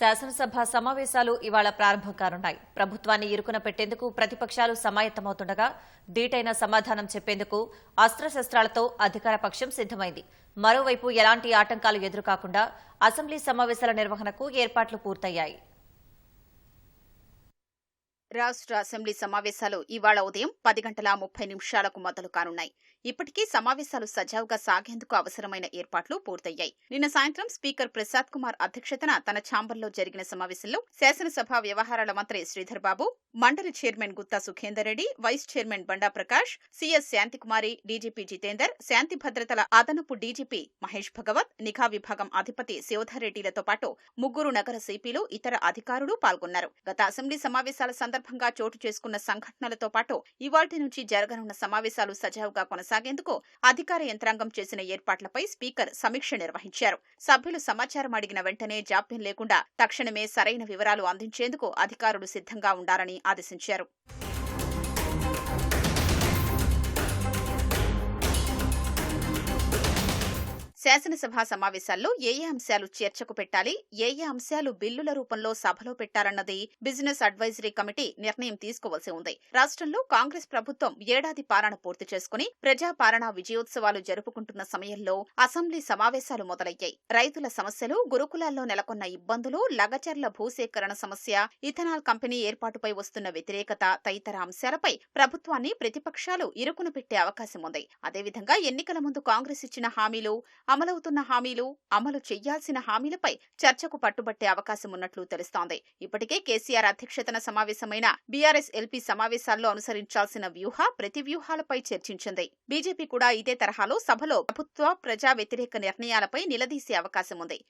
శాసనసభ సమావేశాలు ఇవాళ ప్రారంభం కానున్నాయి ప్రభుత్వాన్ని ఇరుకున పెట్టేందుకు ప్రతిపక్షాలు సమాయత్తమవుతుండగా దీటైన సమాధానం చెప్పేందుకు అస్త్రశస్త్రాలతో అధికార పక్షం సిద్దమైంది మరోవైపు ఎలాంటి ఆటంకాలు ఎదురుకాకుండా అసెంబ్లీ సమావేశాల నిర్వహణకు ఏర్పాట్లు పూర్తయ్యాయి. రాష్ట్ర అసెంబ్లీ సమావేశాలు ఇవాళ ఉదయం పది గంటల ముప్పై నిమిషాలకు మొదలు కానున్నాయి. ఇప్పటికీ సమావేశాలు సజావుగా సాగేందుకు అవసరమైన ఏర్పాట్లు పూర్తయ్యాయి. నిన్న సాయంత్రం స్పీకర్ ప్రసాద్ కుమార్ అధ్యక్షతన తన ఛాంబర్లో జరిగిన సమావేశంలో శాసనసభ వ్యవహారాల మంత్రి శ్రీధర్ బాబు మండలి chairman Gutha Sukhender Reddy vice chairman Banda Prakash CS Shanthikumari DGP Jitender శాంతి భద్రతల అదనపు డీజీపీ మహేష్ భగవత్ నిఘా విభాగం అధిపతి శివధర్ రెడ్డిలతో పాటు ముగ్గురు నగర సిపిలు ఇతర అధికారులు పాల్గొన్నారు. గత అసెంబ్లీ సమావేశాల సందర్భంగా చోటు చేసుకున్న సంఘటనలతో పాటు ఇవాల్టి నుంచి జరగనున్న సమావేశాలు సజావుగా కొనసాగేందుకు అధికార యంత్రాంగం చేసిన ఏర్పాట్లపై స్పీకర్ సమీక్ష నిర్వహించారు. సభ్యులు సమాచారం అడిగిన వెంటనే జాప్యం లేకుండా తక్షణమే సరైన వివరాలు అందించేందుకు అధికారులు సిద్ధంగా ఉండాలని ఆదేశించారు. శాసనసభ సమావేశాల్లో ఏ ఏ అంశాలు చర్చకు పెట్టాలి ఏ ఏ అంశాలు బిల్లుల రూపంలో సభలో పెట్టారన్నది బిజినెస్ అడ్వైజరీ కమిటీ నిర్ణయం తీసుకోవాల్సి ఉంది. రాష్ట్రంలో కాంగ్రెస్ ప్రభుత్వం ఏడాది పాలన పూర్తి చేసుకుని ప్రజాపాలన విజయోత్సవాలు జరుపుకుంటున్న సమయంలో అసెంబ్లీ సమావేశాలు మొదలయ్యాయి. రైతుల సమస్యలు గురుకులాల్లో నెలకొన్న ఇబ్బందులు లగచర్ల భూసేకరణ సమస్య ఇథనాల్ కంపెనీ ఏర్పాటుపై వస్తున్న వ్యతిరేకత తదితర అంశాలపై ప్రభుత్వాన్ని ప్రతిపక్షాలు ఇరుకున పెట్టే అవకాశం ఉంది. అదేవిధంగా ఎన్నికల ముందు కాంగ్రెస్ ఇచ్చిన హామీలు అమలవుతున్న హామీలు అమలు చేయాల్సిన హామీలపై చర్చకు పట్టుబట్టే అవకాశం ఉన్నట్లు తెలుస్తోంది. ఇప్పటికే కేసీఆర్ అధ్యక్షతన సమావేశమైన బీఆర్ఎస్ ఎల్పీ సమావేశాల్లో అనుసరించాల్సిన వ్యూహ ప్రతి వ్యూహాలపై చర్చించింది. బీజేపీ కూడా ఇదే తరహాలో సభలో ప్రభుత్వ ప్రజా వ్యతిరేక నిర్ణయాలపై నిలదీసే అవకాశం ఉంది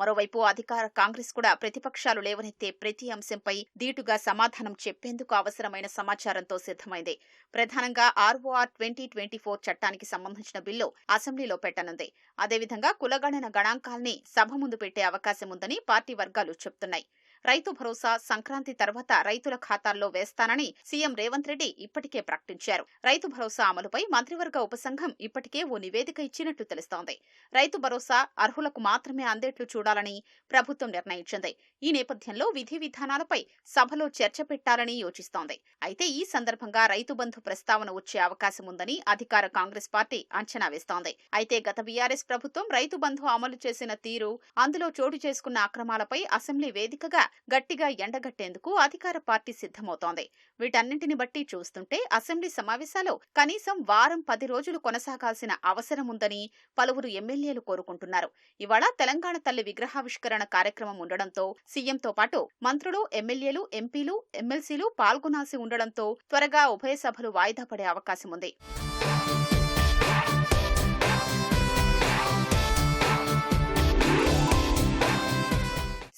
మరోవైపు అధికార కాంగ్రెస్ కూడా ప్రతిపక్షాలు లేవనెత్తే ప్రతి అంశంపై ధీటుగా సమాధానం చెప్పేందుకు అవసరమైన సమాచారంతో సిద్ధమైంది. ప్రధానంగా ఆర్ఓఆర్ ట్వంటీ ట్వంటీ ఫోర్ చట్టానికి సంబంధించిన బిల్లు అసెంబ్లీలో పెట్టనుంది. అదేవిధంగా కులగణన గణాంకాల్ని సభ ముందు పెట్టే అవకాశం ఉందని పార్టీ వర్గాలు చెబుతున్నాయి రైతు భరోసా సంక్రాంతి తర్వాత రైతుల ఖాతాల్లో వేస్తానని సీఎం రేవంత్ రెడ్డి ఇప్పటికే ప్రకటించారు. రైతు భరోసా అమలుపై మంత్రివర్గ ఉపసంఘం ఇప్పటికే ఓ నివేదిక ఇచ్చినట్లు తెలుస్తోంది. రైతు భరోసా అర్హులకు మాత్రమే అందేట్లు చూడాలని ప్రభుత్వం నిర్ణయించింది. ఈ నేపథ్యంలో విధి విధానాలపై సభలో చర్చ పెట్టాలని యోచిస్తోంది. అయితే ఈ సందర్భంగా రైతు బంధు ప్రస్తావన వచ్చే అవకాశం ఉందని అధికార కాంగ్రెస్ పార్టీ అంచనా వేస్తోంది. అయితే గత బీఆర్ఎస్ ప్రభుత్వం రైతు బంధు అమలు చేసిన తీరు అందులో చోటు చేసుకున్న అక్రమాలపై అసెంబ్లీ వేదికగా గట్టిగా ఎండగట్టేందుకు అధికార పార్టీ సిద్ధమవుతోంది. వీటన్నింటిని బట్టి చూస్తుంటే అసెంబ్లీ సమావేశాలు కనీసం వారం పది రోజులు కొనసాగాల్సిన అవసరం ఉందని పలువురు ఎమ్మెల్యేలు కోరుకుంటున్నారు. ఇవాళ తెలంగాణ తల్లి విగ్రహావిష్కరణ కార్యక్రమం ఉండడంతో సీఎంతో పాటు మంత్రులు ఎమ్మెల్యేలు ఎంపీలు ఎమ్మెల్సీలు పాల్గొనాల్సి ఉండడంతో త్వరగా ఉభయ సభలు వాయిదా పడే అవకాశం ఉంది.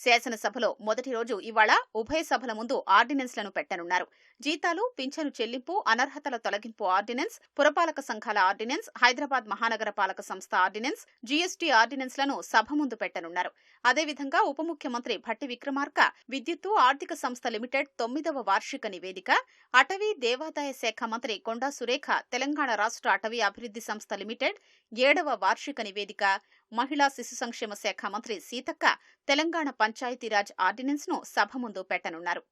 శాసనసభలో మొదటి రోజు ఇవాళ ఉభయ సభల ముందు ఆర్డినెన్స్లను పెట్టనున్నారు. జీతాలు పింఛను చెల్లింపు అనర్హతల తొలగింపు ఆర్డినెన్స్ పురపాలక సంఘాల ఆర్డినెన్స్ హైదరాబాద్ మహానగర పాలక సంస్థ ఆర్డినెన్స్ జీఎస్టీ ఆర్డినెన్స్లను సభ ముందు పెట్టనున్నారు. అదేవిధంగా ఉప ముఖ్యమంత్రి భట్టి విక్రమార్క విద్యుత్తు ఆర్థిక సంస్థ లిమిటెడ్ తొమ్మిదవ వార్షిక నివేదిక అటవీ దేవాదాయ శాఖ మంత్రి కొండా సురేఖ తెలంగాణ రాష్ట్ర అటవీ అభివృద్ధి సంస్థ లిమిటెడ్ ఏడవ వార్షిక నివేదిక మహిళా శిశు సంక్షేమ శాఖ మంత్రి సీతక్క తెలంగాణ పంచాయతీరాజ్ ఆర్డినెన్స్ను సభ ముందు పెట్టనున్నారు.